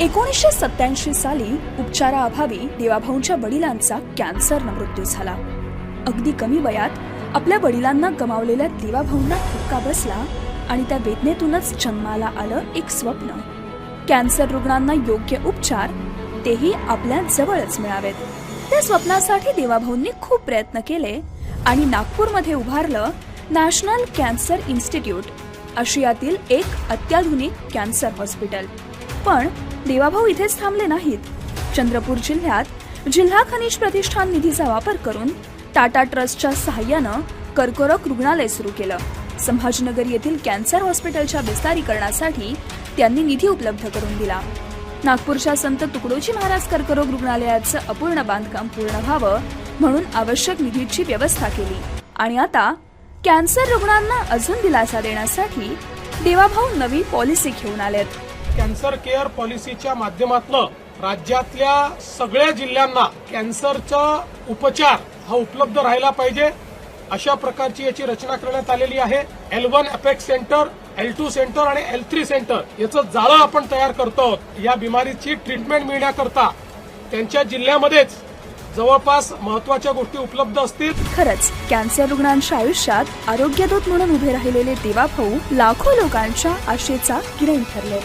एकोणीसशे सत्याऐंशी साली उपचाराअभावी देवाभाऊंच्या वडिलांचा कॅन्सरनं मृत्यू झाला. अगदी कमी वयात आपल्या वडिलांना गमावलेल्या देवाभाऊंना धक्का बसला आणि त्या वेदनेतूनच जन्माला आलं एक स्वप्न. कॅन्सर रुग्णांना योग्य उपचार तेही आपल्या जवळच मिळावेत. त्या स्वप्नासाठी देवाभाऊंनी खूप प्रयत्न केले आणि नागपूरमध्ये उभारलं नॅशनल कॅन्सर इन्स्टिट्यूट आशियातील एक अत्याधुनिक कॅन्सर हॉस्पिटल. पण देवाभाऊ इथेच थांबले नाहीत. चंद्रपूर जिल्ह्यात जिल्हा खनिज प्रतिष्ठान निधीचा वापर करून टाटा ट्रस्टच्या सहाय्यानं कर्करोग रुग्णालय सुरू केलं. संभाजीनगर येथील कॅन्सर हॉस्पिटलच्या विस्तारीकरणासाठी त्यांनी निधी उपलब्ध करून दिला. नागपूरच्या संत तुकडोजी महाराज कर्करोग रुग्णालयाचं अपूर्ण बांधकाम पूर्ण व्हावं म्हणून आवश्यक निधीची व्यवस्था केली. आणि आता कॅन्सर रुग्णांना अजून दिलासा देण्यासाठी देवाभाऊ नवी पॉलिसी घेऊन आलेत. कॅन्सर केअर पॉलिसीच्या माध्यमातून राज्यातल्या सगळ्या जिल्ह्यांना कॅन्सरचा उपचार हा उपलब्ध राहिला पाहिजे अशा प्रकारची याची रचना करण्यात आलेली आहे. L one apex centre L two centre आणि एल थ्री सेंटर याचं जाळं आपण तयार करतो या बिमारीची ट्रीटमेंट मिळण्याकरता त्यांच्या जिल्ह्यामध्येच जवळपास महत्त्वाच्या गोष्टी उपलब्ध असतील. खरंच कॅन्सर रुग्णांच्या आयुष्यात आरोग्यदूत म्हणून उभे राहिलेले देवाभाऊ लाखो लोकांच्या आशेचा किरण ठरले.